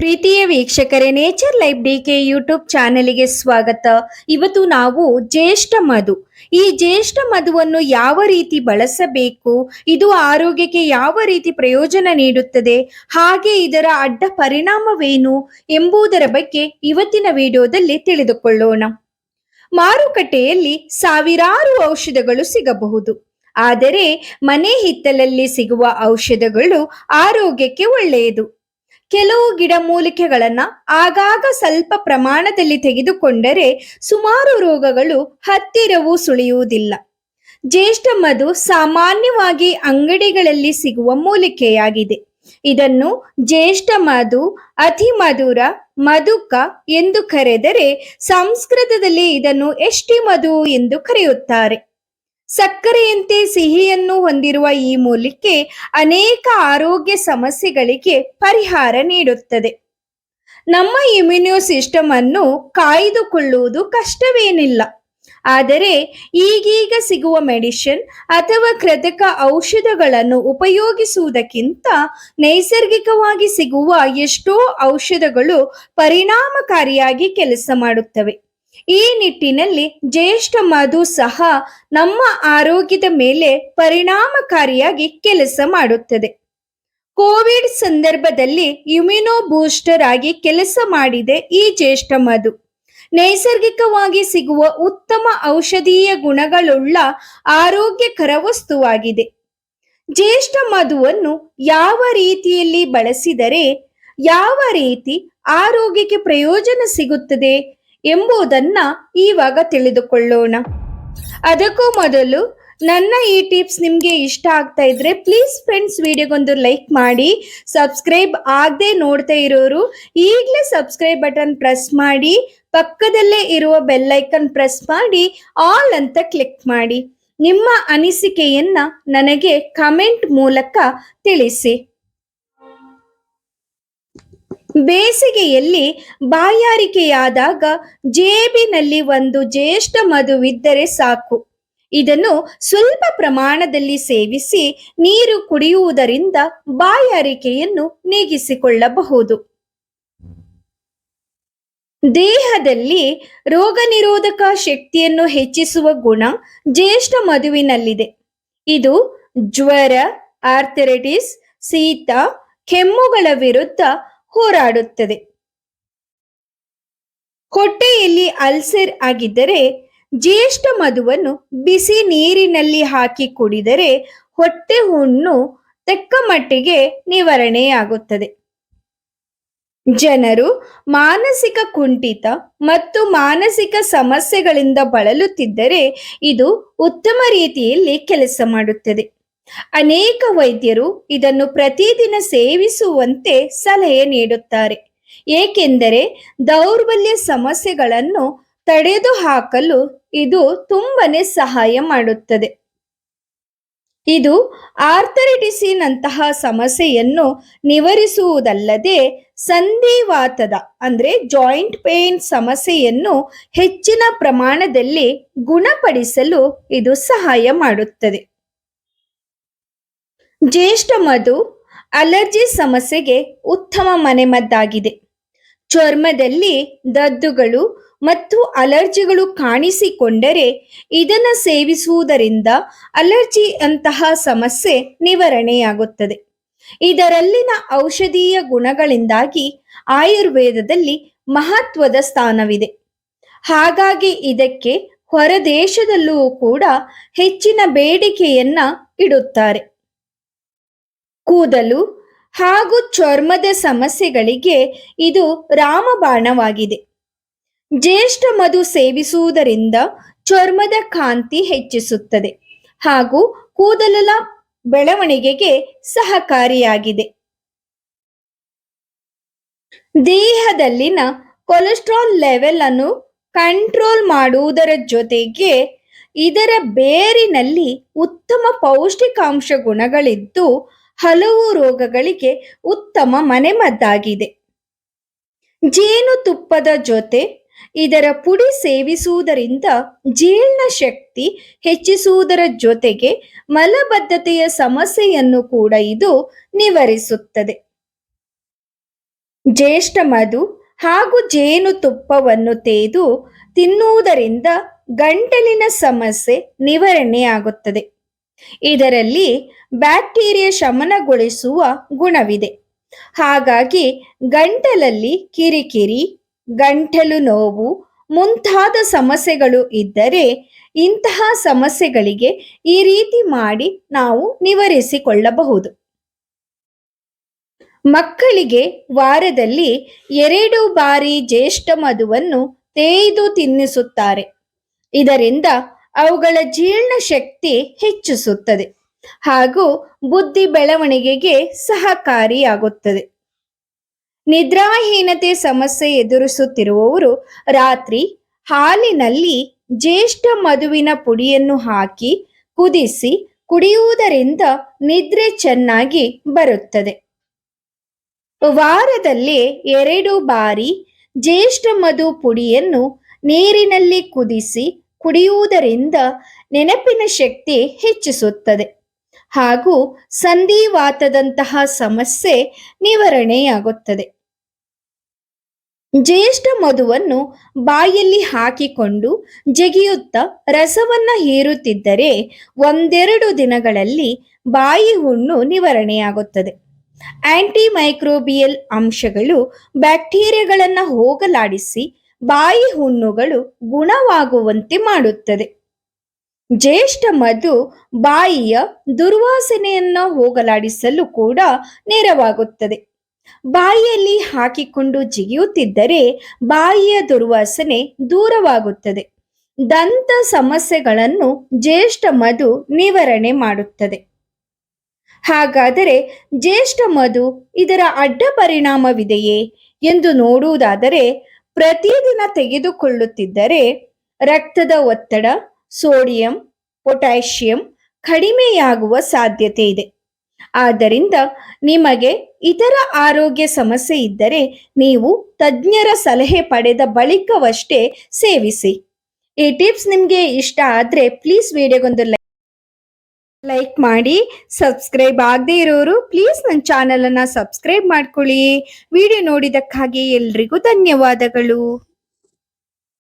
ಪ್ರೀತಿಯ ವೀಕ್ಷಕರೇ nature life D K YouTube ಚಾನೆಲ್ಗೆ ಸ್ವಾಗತ. ಇವತ್ತು ನಾವು ಜ್ಯೇಷ್ಠ ಮಧು. ಈ ಜ್ಯೇಷ್ಠ ಮಧುವನ್ನು ಯಾವ ರೀತಿ ಬಳಸಬೇಕು, ಇದು ಆರೋಗ್ಯಕ್ಕೆ ಯಾವ ರೀತಿ ಪ್ರಯೋಜನ ನೀಡುತ್ತದೆ, ಹಾಗೆ ಇದರ ಅಡ್ಡ ಪರಿಣಾಮವೇನು ಎಂಬುದರ ಬಗ್ಗೆ ಇವತ್ತಿನ ವಿಡಿಯೋದಲ್ಲಿ ತಿಳಿದುಕೊಳ್ಳೋಣ. ಮಾರುಕಟ್ಟೆಯಲ್ಲಿ ಸಾವಿರಾರು ಔಷಧಗಳು ಸಿಗಬಹುದು. ಆದರೆ ಮನೆ ಹಿತ್ತಲಲ್ಲಿ ಸಿಗುವ ಔಷಧಗಳು ಆರೋಗ್ಯಕ್ಕೆ ಒಳ್ಳೆಯದು. ಕೆಲವು ಗಿಡಮೂಲಿಕೆಗಳನ್ನು ಆಗಾಗ ಸ್ವಲ್ಪ ಪ್ರಮಾಣದಲ್ಲಿ ತೆಗೆದುಕೊಂಡರೆ ಸುಮಾರು ರೋಗಗಳು ಹತ್ತಿರವೂ ಸುಳಿಯುವುದಿಲ್ಲ. ಜ್ಯೇಷ್ಠ ಮಧು ಸಾಮಾನ್ಯವಾಗಿ ಅಂಗಡಿಗಳಲ್ಲಿ ಸಿಗುವ ಮೂಲಿಕೆಯಾಗಿದೆ. ಇದನ್ನು ಜ್ಯೇಷ್ಠ ಮಧು, ಅತಿ ಮಧುರ, ಮಧುಕ ಎಂದು ಕರೆದರೆ ಸಂಸ್ಕೃತದಲ್ಲಿ ಇದನ್ನು ಎಷ್ಟಿ ಮಧು ಎಂದು ಕರೆಯುತ್ತಾರೆ. ಸಕ್ಕರೆಯಂತೆ ಸಿಹಿಯನ್ನು ಹೊಂದಿರುವ ಈ ಮೂಲಿಕೆ ಅನೇಕ ಆರೋಗ್ಯ ಸಮಸ್ಯೆಗಳಿಗೆ ಪರಿಹಾರ ನೀಡುತ್ತದೆ. ನಮ್ಮ ಇಮ್ಯುನ್ಯೂ ಸಿಸ್ಟಮ್ ಅನ್ನು ಕಾಯ್ದುಕೊಳ್ಳುವುದು ಕಷ್ಟವೇನಿಲ್ಲ. ಆದರೆ ಈಗೀಗ ಸಿಗುವ ಮೆಡಿಸಿನ್ ಅಥವಾ ಕೃತಕ ಔಷಧಗಳನ್ನು ಉಪಯೋಗಿಸುವುದಕ್ಕಿಂತ ನೈಸರ್ಗಿಕವಾಗಿ ಸಿಗುವ ಎಷ್ಟೋ ಔಷಧಗಳು ಪರಿಣಾಮಕಾರಿಯಾಗಿ ಕೆಲಸ ಮಾಡುತ್ತವೆ. ಈ ನಿಟ್ಟಿನಲ್ಲಿ ಜ್ಯೇಷ್ಠ ಮಧು ಸಹ ನಮ್ಮ ಆರೋಗ್ಯದ ಮೇಲೆ ಪರಿಣಾಮಕಾರಿಯಾಗಿ ಕೆಲಸ ಮಾಡುತ್ತದೆ. ಕೋವಿಡ್ ಸಂದರ್ಭದಲ್ಲಿ ಇಮ್ಯುನೋ ಬೂಸ್ಟರ್ ಆಗಿ ಕೆಲಸ ಮಾಡಿದೆ ಈ ಜ್ಯೇಷ್ಠ ಮಧು. ನೈಸರ್ಗಿಕವಾಗಿ ಸಿಗುವ ಉತ್ತಮ ಔಷಧೀಯ ಗುಣಗಳುಳ್ಳ ಆರೋಗ್ಯಕರ ವಸ್ತುವಾಗಿದೆ. ಜ್ಯೇಷ್ಠ ಮಧುವನ್ನು ಯಾವ ರೀತಿಯಲ್ಲಿ ಬಳಸಿದರೆ ಯಾವ ರೀತಿ ಆರೋಗ್ಯಕ್ಕೆ ಪ್ರಯೋಜನ ಸಿಗುತ್ತದೆ? ಎಂಬುದನ್ನ ಈವಾಗ ತಿಳಿದುಕೊಳ್ಳೋಣ. ಅದಕ್ಕೂ ಮೊದಲು ನನ್ನ ಈ ಟಿಪ್ಸ್ ನಿಮಗೆ ಇಷ್ಟ ಆಗ್ತಾ ಇದ್ರೆ ಪ್ಲೀಸ್ ಫ್ರೆಂಡ್ಸ್ ವಿಡಿಯೋಗೊಂದು ಲೈಕ್ ಮಾಡಿ ಸಬ್ಸ್ಕ್ರೈಬ್ ಆಗದೆ ನೋಡ್ತಾ ಇರೋರು ಈಗಲೇ ಸಬ್ಸ್ಕ್ರೈಬ್ ಬಟನ್ ಪ್ರೆಸ್ ಮಾಡಿ, ಪಕ್ಕದಲ್ಲೇ ಇರುವ ಬೆಲ್ಲೈಕನ್ ಪ್ರೆಸ್ ಮಾಡಿ ಆಲ್ ಅಂತ ಕ್ಲಿಕ್ ಮಾಡಿ. ನಿಮ್ಮ ಅನಿಸಿಕೆಯನ್ನ ನನಗೆ ಕಮೆಂಟ್ ಮೂಲಕ ತಿಳಿಸಿ. ಬೇಸಿಗೆಯಲ್ಲಿ ಬಾಯಾರಿಕೆಯಾದಾಗ ಜೇಬಿನಲ್ಲಿ ಒಂದು ಜ್ಯೇಷ್ಠ ಮಧುವಿದ್ದರೆ ಸಾಕು. ಇದನ್ನು ಸ್ವಲ್ಪ ಪ್ರಮಾಣದಲ್ಲಿ ಸೇವಿಸಿ ನೀರು ಕುಡಿಯುವುದರಿಂದ ಬಾಯಾರಿಕೆಯನ್ನು ನೀಗಿಸಿಕೊಳ್ಳಬಹುದು. ದೇಹದಲ್ಲಿ ರೋಗ ನಿರೋಧಕ ಶಕ್ತಿಯನ್ನು ಹೆಚ್ಚಿಸುವ ಗುಣ ಜ್ಯೇಷ್ಠ ಮಧುವಿನಲ್ಲಿದೆ. ಇದು ಜ್ವರ, ಆರ್ಥರೈಟಿಸ್, ಶೀತ, ಕೆಮ್ಮುಗಳ ವಿರುದ್ಧ ಹೋರಾಡುತ್ತದೆ. ಹೊಟ್ಟೆಯಲ್ಲಿ ಅಲ್ಸರ್ ಆಗಿದ್ದರೆ ಜ್ಯೇಷ್ಠ ಮಧುವನ್ನು ಬಿಸಿ ನೀರಿನಲ್ಲಿ ಹಾಕಿ ಕುಡಿದರೆ ಹೊಟ್ಟೆ ಹುಣ್ಣು ತೆಕ್ಕ ಮಟ್ಟಿಗೆ ನಿವಾರಣೆಯಾಗುತ್ತದೆ. ಜನರು ಮಾನಸಿಕ ಕುಂಠಿತ ಮತ್ತು ಮಾನಸಿಕ ಸಮಸ್ಯೆಗಳಿಂದ ಬಳಲುತ್ತಿದ್ದರೆ ಇದು ಉತ್ತಮ ರೀತಿಯಲ್ಲಿ ಕೆಲಸ ಮಾಡುತ್ತದೆ. ಅನೇಕ ವೈದ್ಯರು ಇದನ್ನು ಪ್ರತಿದಿನ ಸೇವಿಸುವಂತೆ ಸಲಹೆ ನೀಡುತ್ತಾರೆ. ಏಕೆಂದರೆ ದೌರ್ಬಲ್ಯ ಸಮಸ್ಯೆಗಳನ್ನು ತಡೆದು ಹಾಕಲು ಇದು ತುಂಬನೇ ಸಹಾಯ ಮಾಡುತ್ತದೆ. ಇದು ಆರ್ಥರಿಟಿಸಿನಂತಹ ಸಮಸ್ಯೆಯನ್ನು ನಿವಾರಿಸುವುದಲ್ಲದೆ ಸಂಧಿವಾತದ ಅಂದ್ರೆ ಜಾಯಿಂಟ್ ಪೇನ್ ಸಮಸ್ಯೆಯನ್ನು ಹೆಚ್ಚಿನ ಪ್ರಮಾಣದಲ್ಲಿ ಗುಣಪಡಿಸಲು ಇದು ಸಹಾಯ ಮಾಡುತ್ತದೆ. ಜ್ಯೇಷ್ಠ ಮಧು ಅಲರ್ಜಿ ಸಮಸ್ಯೆಗೆ ಉತ್ತಮ ಮನೆಮದ್ದಾಗಿದೆ. ಚರ್ಮದಲ್ಲಿ ದದ್ದುಗಳು ಮತ್ತು ಅಲರ್ಜಿಗಳು ಕಾಣಿಸಿಕೊಂಡರೆ ಇದನ್ನು ಸೇವಿಸುವುದರಿಂದ ಅಲರ್ಜಿ ಅಂತಹ ಸಮಸ್ಯೆ ನಿವಾರಣೆಯಾಗುತ್ತದೆ. ಇದರಲ್ಲಿನ ಔಷಧೀಯ ಗುಣಗಳಿಂದಾಗಿ ಆಯುರ್ವೇದದಲ್ಲಿ ಮಹತ್ವದ ಸ್ಥಾನವಿದೆ. ಹಾಗಾಗಿ ಇದಕ್ಕೆ ಹೊರದೇಶದಲ್ಲೂ ಕೂಡ ಹೆಚ್ಚಿನ ಬೇಡಿಕೆಯನ್ನ ಇಡುತ್ತಾರೆ. ಕೂದಲು ಹಾಗೂ ಚರ್ಮದ ಸಮಸ್ಯೆಗಳಿಗೆ ಇದು ರಾಮಬಾಣವಾಗಿದೆ. ಜ್ಯೇಷ್ಠ ಮಧು ಸೇವಿಸುವುದರಿಂದ ಚರ್ಮದ ಕಾಂತಿ ಹೆಚ್ಚಿಸುತ್ತದೆ ಹಾಗೂ ಕೂದಲಲ ಬೆಳವಣಿಗೆಗೆ ಸಹಕಾರಿಯಾಗಿದೆ. ದೇಹದಲ್ಲಿನ ಕೊಲೆಸ್ಟ್ರಾಲ್ ಲೆವೆಲ್ ಅನ್ನು ಕಂಟ್ರೋಲ್ ಮಾಡುವುದರ ಜೊತೆಗೆ ಇದರ ಬೇರಿನಲ್ಲಿ ಉತ್ತಮ ಪೌಷ್ಟಿಕಾಂಶ ಗುಣಗಳಿದ್ದು ಹಲವು ರೋಗಗಳಿಗೆ ಉತ್ತಮ ಮನೆಮದ್ದಾಗಿದೆ. ಜೇನುತುಪ್ಪದ ಜೊತೆ ಇದರ ಪುಡಿ ಸೇವಿಸುವುದರಿಂದ ಜೀರ್ಣ ಶಕ್ತಿ ಹೆಚ್ಚಿಸುವುದರ ಜೊತೆಗೆ ಮಲಬದ್ಧತೆಯ ಸಮಸ್ಯೆಯನ್ನು ಕೂಡ ಇದು ನಿವಾರಿಸುತ್ತದೆ. ಜ್ಯೇಷ್ಠ ಮಧು ಹಾಗೂ ಜೇನುತುಪ್ಪವನ್ನು ತೇದು ತಿನ್ನುವುದರಿಂದ ಗಂಟಲಿನ ಸಮಸ್ಯೆ ನಿವಾರಣೆಯಾಗುತ್ತದೆ. ಇದರಲ್ಲಿ ಬ್ಯಾಕ್ಟೀರಿಯಾ ಶಮನಗೊಳಿಸುವ ಗುಣವಿದೆ. ಹಾಗಾಗಿ ಗಂಟಲಲ್ಲಿ ಕಿರಿಕಿರಿ, ಗಂಟಲು ನೋವು ಮುಂತಾದ ಸಮಸ್ಯೆಗಳು ಇದ್ದರೆ ಇಂತಹ ಸಮಸ್ಯೆಗಳಿಗೆ ಈ ರೀತಿ ಮಾಡಿ ನಾವು ನಿವಾರಿಸಿಕೊಳ್ಳಬಹುದು. ಮಕ್ಕಳಿಗೆ ವಾರದಲ್ಲಿ ಎರಡು ಬಾರಿ ಜ್ಯೇಷ್ಠ ಮಧುವನ್ನು ತೇಯ್ದು ತಿನ್ನಿಸುತ್ತಾರೆ. ಇದರಿಂದ ಅವುಗಳ ಜೀರ್ಣ ಶಕ್ತಿ ಹೆಚ್ಚಿಸುತ್ತದೆ ಹಾಗೂ ಬುದ್ಧಿ ಬೆಳವಣಿಗೆಗೆ ಸಹಕಾರಿಯಾಗುತ್ತದೆ. ನಿದ್ರಾಹೀನತೆ ಸಮಸ್ಯೆ ಎದುರಿಸುತ್ತಿರುವವರು ರಾತ್ರಿ ಹಾಲಿನಲ್ಲಿ ಜ್ಯೇಷ್ಠ ಮಧುವಿನ ಪುಡಿಯನ್ನು ಹಾಕಿ ಕುದಿಸಿ ಕುಡಿಯುವುದರಿಂದ ನಿದ್ರೆ ಚೆನ್ನಾಗಿ ಬರುತ್ತದೆ. ವಾರದಲ್ಲಿ ಎರಡು ಬಾರಿ ಜ್ಯೇಷ್ಠ ಮಧು ಪುಡಿಯನ್ನು ನೀರಿನಲ್ಲಿ ಕುದಿಸಿ ಕುಡಿಯುವುದರಿಂದ ನೆನಪಿನ ಶಕ್ತಿ ಹೆಚ್ಚಿಸುತ್ತದೆ. ಹಾಗೂ ಸಂಧಿವಾತದಂತಹ ಸಮಸ್ಯೆ ನಿವಾರಣೆಯಾಗುತ್ತದೆ. ಜ್ಯೇಷ್ಠ ಮಧುವನ್ನು ಬಾಯಲ್ಲಿ ಹಾಕಿಕೊಂಡು ಜಗಿಯುತ್ತಾ ರಸವನ್ನ ಹೀರುತ್ತಿದ್ದರೆ ಒಂದೆರಡು ದಿನಗಳಲ್ಲಿ ಬಾಯಿ ಹುಣ್ಣು ನಿವಾರಣೆಯಾಗುತ್ತದೆ. ಆಂಟಿ ಮೈಕ್ರೋಬಿಯಲ್ ಅಂಶಗಳು ಬ್ಯಾಕ್ಟೀರಿಯಾಗಳನ್ನು ಹೋಗಲಾಡಿಸಿ ಬಾಯಿ ಹುಣ್ಣುಗಳು ಗುಣವಾಗುವಂತೆ ಮಾಡುತ್ತದೆ. ಜ್ಯೇಷ್ಠ ಮಧು ಬಾಯಿಯ ದುರ್ವಾಸನೆಯನ್ನು ಹೋಗಲಾಡಿಸಲು ಕೂಡ ನೆರವಾಗುತ್ತದೆ. ಬಾಯಿಯಲ್ಲಿ ಹಾಕಿಕೊಂಡು ಜಿಗಿಯುತ್ತಿದ್ದರೆ ಬಾಯಿಯ ದುರ್ವಾಸನೆ ದೂರವಾಗುತ್ತದೆ. ದಂತ ಸಮಸ್ಯೆಗಳನ್ನು ಜ್ಯೇಷ್ಠ ಮಧು ನಿವಾರಣೆ ಮಾಡುತ್ತದೆ. ಹಾಗಾದರೆ ಜ್ಯೇಷ್ಠ ಮಧು ಇದರ ಅಡ್ಡ ಪರಿಣಾಮವಿದೆಯೇ ಎಂದು ನೋಡುವುದಾದರೆ ಪ್ರತಿದಿನ ತೆಗೆದುಕೊಳ್ಳುತ್ತಿದ್ದರೆ ರಕ್ತದ ಒತ್ತಡ, ಸೋಡಿಯಂ, ಪೊಟ್ಯಾಷಿಯಂ ಕಡಿಮೆಯಾಗುವ ಸಾಧ್ಯತೆ ಇದೆ. ಆದ್ದರಿಂದ ನಿಮಗೆ ಇತರ ಆರೋಗ್ಯ ಸಮಸ್ಯೆ ಇದ್ದರೆ ನೀವು ತಜ್ಞರ ಸಲಹೆ ಪಡೆದ ಬಳಿಕವಷ್ಟೇ ಸೇವಿಸಿ. ಈ ಟಿಪ್ಸ್ ನಿಮಗೆ ಇಷ್ಟ ಆದರೆ ಪ್ಲೀಸ್ ವಿಡಿಯೋಗೊಂದು ಲೈಕ್ ಮಾಡಿ ಸಬ್ಸ್ಕ್ರೈಬ್ ಆಗದೇ ಇರೋರು ಪ್ಲೀಸ್ ನನ್ನ ಚಾನಲನ್ನು ಸಬ್ಸ್ಕ್ರೈಬ್ ಮಾಡ್ಕೊಳ್ಳಿ. ವಿಡಿಯೋ ನೋಡಿದ್ದಕ್ಕಾಗಿ ಎಲ್ರಿಗೂ ಧನ್ಯವಾದಗಳು.